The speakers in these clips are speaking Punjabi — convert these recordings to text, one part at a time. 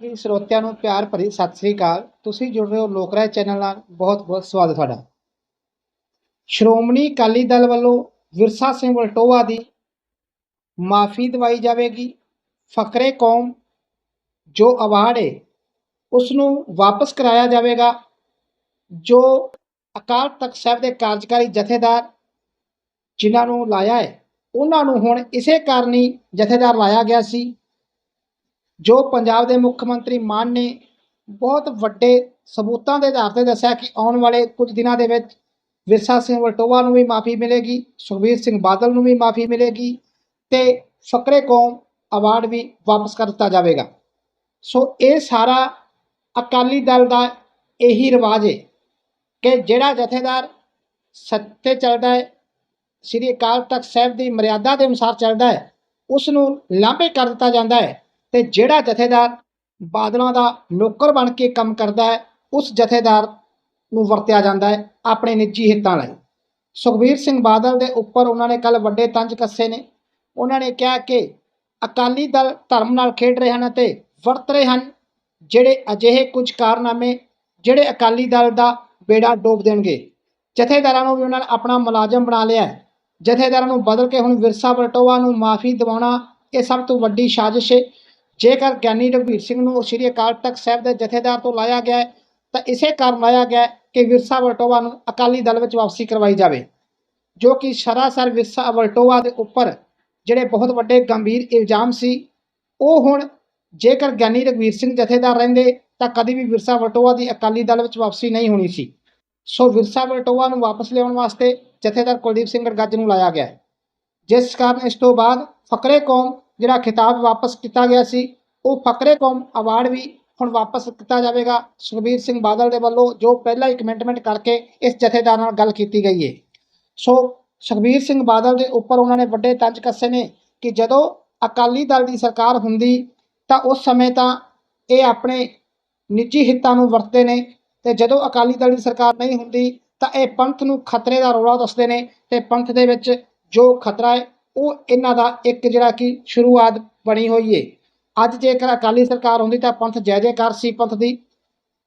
ਜੀ ਸਰੋਤਿਆਂ ਨੂੰ ਪਿਆਰ ਭਰੀ ਸਤਿ ਸ੍ਰੀ ਅਕਾਲ। ਤੁਸੀਂ ਜੁੜ ਰਹੇ ਹੋ ਲੋਕ ਰਾਏ ਚੈਨਲ ਨਾਲ। ਬਹੁਤ ਬਹੁਤ ਸਵਾਗਤ ਤੁਹਾਡਾ। ਸ਼੍ਰੋਮਣੀ ਅਕਾਲੀ ਦਲ ਵੱਲੋਂ ਵਿਰਸਾ ਸਿੰਘ ਵਲਟੋਆ ਦੀ ਮਾਫੀ ਦਵਾਈ ਜਾਵੇਗੀ। ਫਕਰੇ ਕੌਮ ਜੋ ਅਵਾਰਡ ਹੈ ਉਸ ਨੂੰ ਵਾਪਸ ਕਰਾਇਆ ਜਾਵੇਗਾ, ਜੋ ਅਕਾਲ ਤਖਤ ਸਾਹਿਬ ਦੇ ਕਾਰਜਕਾਰੀ ਜਥੇਦਾਰ ਜਿਨ੍ਹਾਂ ਨੂੰ ਲਾਇਆ ਹੈ ਉਹਨਾਂ ਨੂੰ ਹੁਣ ਇਸੇ ਕਾਰਨ ਹੀ ਜਥੇਦਾਰ ਲਾਇਆ ਗਿਆ ਸੀ। ਜੋ ਪੰਜਾਬ ਦੇ ਮੁੱਖ ਮੰਤਰੀ ਮਾਨ ਨੇ ਬਹੁਤ ਵੱਡੇ ਸਬੂਤਾਂ ਦੇ ਆਧਾਰ ਤੇ ਦੱਸਿਆ ਕਿ ਆਉਣ ਵਾਲੇ ਕੁਝ ਦਿਨਾਂ ਦੇ ਵਿੱਚ ਵਿਰਸਾ ਸਿੰਘ ਵਲਟੋਆ ਨੂੰ ਵੀ ਮਾਫੀ ਮਿਲੇਗੀ, ਸੁਖਬੀਰ ਸਿੰਘ ਬਾਦਲ ਨੂੰ ਵੀ ਮਾਫੀ ਮਿਲੇਗੀ ਤੇ ਫਕਰੇ ਕੌਮ ਅਵਾਰਡ ਵੀ ਵਾਪਸ ਕਰ ਦਿੱਤਾ ਜਾਵੇਗਾ। ਸੋ ਇਹ ਸਾਰਾ ਅਕਾਲੀ ਦਲ ਦਾ ਇਹੀ ਰਿਵਾਜ ਹੈ ਕਿ ਜਿਹੜਾ ਜਥੇਦਾਰ ਸੱਤੇ ਚੱਲਦਾ ਹੈ, ਸ੍ਰੀ ਅਕਾਲ ਤਖਤ ਸਾਹਿਬ ਦੀ ਮਰਿਆਦਾ ਦੇ ਅਨੁਸਾਰ ਚੱਲਦਾ ਹੈ ਉਸ ਨੂੰ ਲਾਂਭੇ ਕਰ ਦਿੱਤਾ ਜਾਂਦਾ ਹੈ। ਤੇ ਜਿਹੜਾ ਜਥੇਦਾਰ ਬਾਦਲਾਂ ਦਾ ਨੌਕਰ ਬਣ ਕੇ ਕੰਮ ਕਰਦਾ ਹੈ, ਉਸ ਜਥੇਦਾਰ ਨੂੰ ਵਰਤਿਆ ਜਾਂਦਾ ਹੈ ਆਪਣੇ ਨਿੱਜੀ ਹਿੱਤਾਂ ਲਈ। ਸੁਖਬੀਰ ਸਿੰਘ ਬਾਦਲ ਦੇ ਉੱਪਰ ਉਹਨਾਂ ਨੇ ਕੱਲ ਵੱਡੇ ਤੰਜ ਕੱਸੇ ਨੇ। ਉਹਨਾਂ ਨੇ ਕਿਹਾ ਕਿ ਅਕਾਲੀ ਦਲ ਧਰਮ ਨਾਲ ਖੇਡ ਰਹੇ ਹਨ ਅਤੇ ਵਰਤ ਰਹੇ ਹਨ ਜਿਹੜੇ ਅਜਿਹੇ ਕੁਝ ਕਾਰਨਾਮੇ ਜਿਹੜੇ ਅਕਾਲੀ ਦਲ ਦਾ ਬੇੜਾ ਡੋਬ ਦੇਣਗੇ। ਜਥੇਦਾਰਾਂ ਨੂੰ ਵੀ ਉਹਨਾਂ ਨੇ ਆਪਣਾ ਮੁਲਾਜ਼ਮ ਬਣਾ ਲਿਆ ਹੈ। ਜਥੇਦਾਰਾਂ ਨੂੰ ਬਦਲ ਕੇ ਹੁਣ ਵਿਰਸਾ ਵਲਟੋਆ ਨੂੰ ਮਾਫੀ ਦਿਵਾਉਣਾ ਇਹ ਸਭ ਤੋਂ ਵੱਡੀ ਸਾਜ਼ਿਸ਼ ਹੈ। ਜੇਕਰ ਗਿਆਨੀ ਰਘਵੀਰ ਸਿੰਘ ਨੂੰ ਸ੍ਰੀ ਅਕਾਲ ਤਖਤ ਸਾਹਿਬ ਦੇ ਜਥੇਦਾਰ ਤੋਂ ਲਾਇਆ ਗਿਆ ਤਾਂ ਇਸੇ ਕਾਰਨ ਲਾਇਆ ਗਿਆ ਕਿ ਵਿਰਸਾ ਵਲਟੋਆ ਨੂੰ ਅਕਾਲੀ ਦਲ ਵਿੱਚ ਵਾਪਸੀ ਕਰਵਾਈ ਜਾਵੇ, ਜੋ ਕਿ ਸਰਾਸਰ ਵਿਰਸਾ ਵਲਟੋਆ ਦੇ ਉੱਪਰ ਜਿਹੜੇ ਬਹੁਤ ਵੱਡੇ ਗੰਭੀਰ ਇਲਜ਼ਾਮ ਸੀ, ਉਹ ਹੁਣ ਜੇਕਰ ਗਿਆਨੀ ਰਘਵੀਰ ਸਿੰਘ ਜਥੇਦਾਰ ਰਹਿੰਦੇ, ਤਾਂ ਕਦੀ ਵੀ ਵਿਰਸਾ ਵਲਟੋਆ ਦੀ ਅਕਾਲੀ ਦਲ ਵਿੱਚ ਵਾਪਸੀ ਨਹੀਂ ਹੋਣੀ ਸੀ। ਸੋ ਵਿਰਸਾ ਵਲਟੋਆ ਨੂੰ ਵਾਪਸ ਲਿਆਉਣ ਵਾਸਤੇ ਜਥੇਦਾਰ ਕੁਲਦੀਪ ਸਿੰਘ ਗੱਜ ਨੂੰ ਲਾਇਆ ਗਿਆ ਜਿਸ ਕਾਰਨ ਇਸ ਤੋਂ ਬਾਅਦ ਫਕਰੇ ਕੌਮ ਜਿਹੜਾ ਖਿਤਾਬ ਵਾਪਸ ਕੀਤਾ ਗਿਆ ਸੀ, ਉਹ ਫਕਰੇ ਕੌਮ ਅਵਾਰਡ ਵੀ ਹੁਣ ਵਾਪਸ ਕੀਤਾ ਜਾਵੇਗਾ। ਸੁਖਬੀਰ ਸਿੰਘ ਬਾਦਲ ਦੇ ਵੱਲੋਂ ਜੋ ਪਹਿਲਾਂ ਹੀ ਕਮਿਟਮੈਂਟ ਕਰਕੇ ਇਸ ਜਥੇਦਾਰ ਨਾਲ ਗੱਲ ਕੀਤੀ ਗਈ ਹੈ। ਸੋ ਸੁਖਬੀਰ ਸਿੰਘ ਬਾਦਲ ਦੇ ਉੱਪਰ ਉਹਨਾਂ ਨੇ ਵੱਡੇ ਤੰਜ ਕੱਸੇ ਨੇ ਕਿ ਜਦੋਂ ਅਕਾਲੀ ਦਲ ਦੀ ਸਰਕਾਰ ਹੁੰਦੀ, ਤਾਂ ਉਸ ਸਮੇਂ ਤਾਂ ਇਹ ਆਪਣੇ ਨਿੱਜੀ ਹਿੱਤਾਂ ਨੂੰ ਵਰਤਦੇ ਨੇ ਤੇ ਜਦੋਂ ਅਕਾਲੀ ਦਲ ਦੀ ਸਰਕਾਰ ਨਹੀਂ ਹੁੰਦੀ, ਤਾਂ ਇਹ ਪੰਥ ਨੂੰ ਖਤਰੇ ਦਾ ਰੌਲਾ ਦੱਸਦੇ ਨੇ ਤੇ ਪੰਥ ਦੇ ਵਿੱਚ ਜੋ ਖਤਰਾ ਹੈ ਉਹ ਇਹਨਾਂ ਦਾ ਇੱਕ ਜਿਹੜਾ ਕਿ ਸ਼ੁਰੂਆਤ ਬਣੀ ਹੋਈ ਏ। ਅੱਜ ਜੇਕਰ ਅਕਾਲੀ ਸਰਕਾਰ ਹੁੰਦੀ ਤਾਂ ਪੰਥ ਜੈ ਜੈਕਾਰ ਸੀ ਪੰਥ ਦੀ।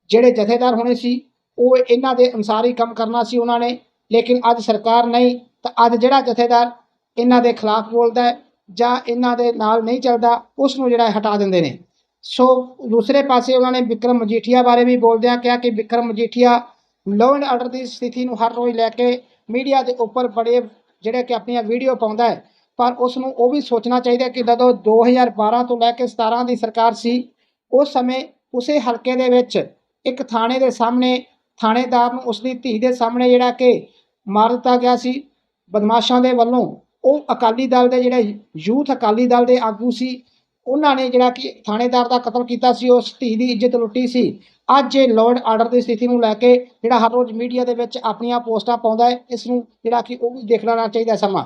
ਜਿਹੜੇ ਜਥੇਦਾਰ ਹੋਣੇ ਸੀ, ਉਹ ਇਹਨਾਂ ਦੇ ਅਨੁਸਾਰ ਹੀ ਕੰਮ ਕਰਨਾ ਸੀ ਉਹਨਾਂ ਨੇ। ਲੇਕਿਨ ਅੱਜ ਸਰਕਾਰ ਨਹੀਂ, ਤਾਂ ਅੱਜ ਜਿਹੜਾ ਜਥੇਦਾਰ ਇਹਨਾਂ ਦੇ ਖਿਲਾਫ ਬੋਲਦਾ ਹੈ ਜਾਂ ਇਹਨਾਂ ਦੇ ਨਾਲ ਨਹੀਂ ਚੱਲਦਾ ਉਸ ਨੂੰ ਜਿਹੜਾ ਹਟਾ ਦਿੰਦੇ ਨੇ। ਸੋ ਦੂਸਰੇ ਪਾਸੇ ਉਹਨਾਂ ਨੇ ਵਿਕਰਮ ਮਜੀਠੀਆ ਬਾਰੇ ਵੀ ਬੋਲਦਿਆਂ ਕਿਹਾ ਕਿ Vikram Majithia law and order ਦੀ ਸਥਿਤੀ ਨੂੰ ਹਰ ਰੋਜ਼ ਲੈ ਕੇ ਮੀਡੀਆ ਦੇ ਉੱਪਰ ਬੜੇ ਜਿਹੜੇ ਕਿ ਆਪਣੀਆਂ ਵੀਡੀਓ ਪਾਉਂਦਾ ਹੈ ਪਰ ਉਸ ਨੂੰ ਉਹ ਵੀ ਸੋਚਣਾ ਚਾਹੀਦਾ ਕਿ ਜਦੋਂ 2012 ਤੋਂ ਲੈ ਕੇ 17 ਦੀ ਸਰਕਾਰ ਸੀ, ਉਸ ਸਮੇਂ ਉਸੇ ਹਲਕੇ ਦੇ ਵਿੱਚ ਇੱਕ ਥਾਣੇ ਦੇ ਸਾਹਮਣੇ, ਥਾਣੇਦਾਰ ਨੂੰ ਉਸ ਦੀ ਧੀ ਦੇ ਸਾਹਮਣੇ ਜਿਹੜਾ ਕਿ ਮਾਰ ਦਿੱਤਾ ਗਿਆ ਸੀ, ਬਦਮਾਸ਼ਾਂ ਦੇ ਵੱਲੋਂ। ਉਹ ਅਕਾਲੀ ਦਲ ਦੇ ਜਿਹੜੇ ਯੂਥ ਅਕਾਲੀ ਦਲ ਦੇ ਆਗੂ ਸੀ, ਉਹਨਾਂ ਨੇ ਜਿਹੜਾ ਕਿ ਥਾਣੇਦਾਰ ਦਾ ਕਤਲ ਕੀਤਾ ਸੀ, ਉਸ ਧੀ ਦੀ ਇੱਜ਼ਤ ਲੁੱਟੀ ਸੀ। ਅੱਜ ਇਹ ਲੋਡ ਆਰਡਰ ਦੀ ਸਥਿਤੀ ਨੂੰ ਲੈ ਕੇ ਜਿਹੜਾ ਹਰ ਰੋਜ਼ ਮੀਡੀਆ ਦੇ ਵਿੱਚ ਆਪਣੀਆਂ ਪੋਸਟਾਂ ਪਾਉਂਦਾ ਹੈ, ਇਸ ਨੂੰ ਜਿਹੜਾ ਕਿ ਉਹ ਵੀ ਦੇਖਣਾ ਚਾਹੀਦਾ ਸਮਾਂ।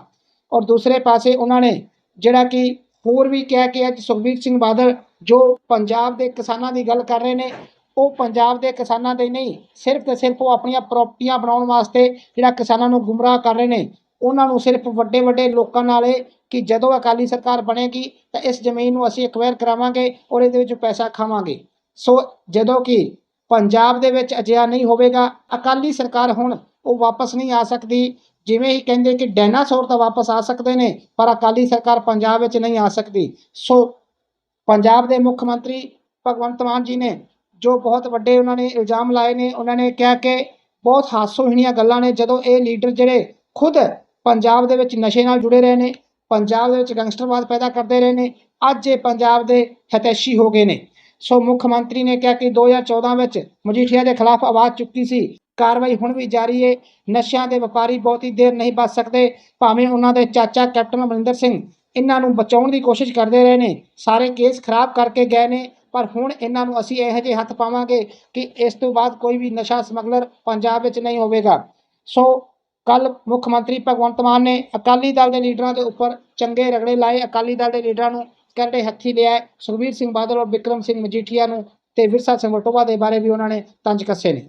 ਔਰ ਦੂਸਰੇ ਪਾਸੇ ਉਹਨਾਂ ਨੇ ਜਿਹੜਾ ਕਿ ਹੋਰ ਵੀ ਕਿਹਾ ਕਿ ਅੱਜ ਸੁਖਬੀਰ ਸਿੰਘ ਬਾਦਲ ਜੋ ਪੰਜਾਬ ਦੇ ਕਿਸਾਨਾਂ ਦੀ ਗੱਲ ਕਰ ਰਹੇ ਨੇ, ਉਹ ਪੰਜਾਬ ਦੇ ਕਿਸਾਨਾਂ ਦੇ ਨਹੀਂ, ਸਿਰਫ ਤੇ ਸਿਰਫ ਉਹ ਆਪਣੀਆਂ ਪ੍ਰਾਪਰਟੀਆਂ ਬਣਾਉਣ ਵਾਸਤੇ ਜਿਹੜਾ ਕਿਸਾਨਾਂ ਨੂੰ ਗੁੰਮਰਾਹ ਕਰ ਰਹੇ ਨੇ, ਉਹਨਾਂ ਨੂੰ ਸਿਰਫ ਵੱਡੇ ਵੱਡੇ ਲੋਕਾਂ ਨਾਲ ਕਿ ਜਦੋਂ ਅਕਾਲੀ ਸਰਕਾਰ ਬਣੇਗੀ ਤਾਂ ਇਸ ਜ਼ਮੀਨ ਨੂੰ ਅਸੀਂ ਐਕਵਾਇਰ ਕਰਾਵਾਂਗੇ ਔਰ ਇਹਦੇ ਵਿੱਚ ਪੈਸਾ ਖਾਵਾਂਗੇ। ਸੋ ਜਦੋਂ ਕਿ ਪੰਜਾਬ ਦੇ ਵਿੱਚ ਅਜਿਹਾ ਨਹੀਂ ਹੋਵੇਗਾ, ਅਕਾਲੀ ਸਰਕਾਰ ਹੁਣ ਉਹ ਵਾਪਸ ਨਹੀਂ ਆ ਸਕਦੀ ਜਿਵੇਂ ਹੀ ਕਹਿੰਦੇ ਕਿ ਡਾਇਨਾਸੌਰ ਤਾਂ ਵਾਪਸ ਆ ਸਕਦੇ ਨੇ, ਪਰ ਅਕਾਲੀ ਸਰਕਾਰ ਪੰਜਾਬ ਵਿੱਚ ਨਹੀਂ ਆ ਸਕਦੀ। ਸੋ ਪੰਜਾਬ ਦੇ ਮੁੱਖ ਮੰਤਰੀ ਭਗਵੰਤ ਮਾਨ ਜੀ ਨੇ ਜੋ ਬਹੁਤ ਵੱਡੇ ਉਹਨਾਂ ਨੇ ਇਲਜ਼ਾਮ ਲਾਏ ਨੇ, ਉਹਨਾਂ ਨੇ ਕਿਹਾ ਕਿ ਬਹੁਤ ਹਾਸੋਹੀਣੀਆਂ ਗੱਲਾਂ ਨੇ, ਜਦੋਂ ਇਹ ਲੀਡਰ ਜਿਹੜੇ ਖੁਦ ਪੰਜਾਬ ਦੇ ਵਿੱਚ ਨਸ਼ੇ ਨਾਲ ਜੁੜੇ ਰਹੇ ਨੇ, ਪੰਜਾਬ ਦੇ ਵਿੱਚ ਗੈਂਗਸਟਰਵਾਦ ਪੈਦਾ ਕਰਦੇ ਰਹੇ ਨੇ, ਅੱਜ ਇਹ ਪੰਜਾਬ ਦੇ ਹਤੈਸ਼ੀ ਹੋ ਗਏ ਨੇ। ਸੋ ਮੁੱਖ ਮੰਤਰੀ ਨੇ ਕਿਹਾ ਕਿ 2014 ਵਿੱਚ ਮਜੀਠੀਆ ਦੇ ਖਿਲਾਫ ਆਵਾਜ਼ ਚੁੱਕੀ ਸੀ। ਕਾਰਵਾਈ ਹੁਣ ਵੀ ਜਾਰੀ ਹੈ ਨਸ਼ਿਆਂ ਦੇ ਵਪਾਰੀ ਬਹੁਤੀ ਦੇਰ ਨਹੀਂ ਬਚ ਸਕਦੇ। ਭਾਵੇਂ ਉਹਨਾਂ ਦੇ ਚਾਚਾ ਕੈਪਟਨ ਅਮਰਿੰਦਰ ਸਿੰਘ ਇਹਨਾਂ ਨੂੰ ਬਚਾਉਣ ਦੀ ਕੋਸ਼ਿਸ਼ ਕਰਦੇ ਰਹੇ ਨੇ, ਸਾਰੇ ਕੇਸ ਖਰਾਬ ਕਰਕੇ ਗਏ ਨੇ। ਪਰ ਹੁਣ ਇਹਨਾਂ ਨੂੰ ਅਸੀਂ ਇਹੋ ਜਿਹੇ ਹੱਥ ਪਾਵਾਂਗੇ ਕਿ ਇਸ ਤੋਂ ਬਾਅਦ ਕੋਈ ਵੀ ਨਸ਼ਾ ਸਮਗਲਰ ਪੰਜਾਬ ਵਿੱਚ ਨਹੀਂ ਹੋਵੇਗਾ। ਸੋ ਕੱਲ ਮੁੱਖ ਮੰਤਰੀ ਭਗਵੰਤ ਮਾਨ ਨੇ ਅਕਾਲੀ ਦਲ ਦੇ ਲੀਡਰਾਂ ਦੇ ਉੱਪਰ ਚੰਗੇ ਰਗੜੇ ਲਾਏ। ਅਕਾਲੀ ਦਲ ਦੇ ਲੀਡਰਾਂ ਨੂੰ ਕਹਿੰਦੇ ਹੱਥੀ ਲਿਆ ਸੁਖਬੀਰ ਸਿੰਘ ਬਾਦਲ ਔਰ ਵਿਕਰਮ ਸਿੰਘ ਮਜੀਠੀਆ ਨੂੰ ਤੇ ਵਿਰਸਾ ਸਿੰਘ ਵਟੋਵਾ ਦੇ ਬਾਰੇ ਵੀ ਉਹਨਾਂ ਨੇ ਤੰਜ ਕੱਸੇ ਨੇ।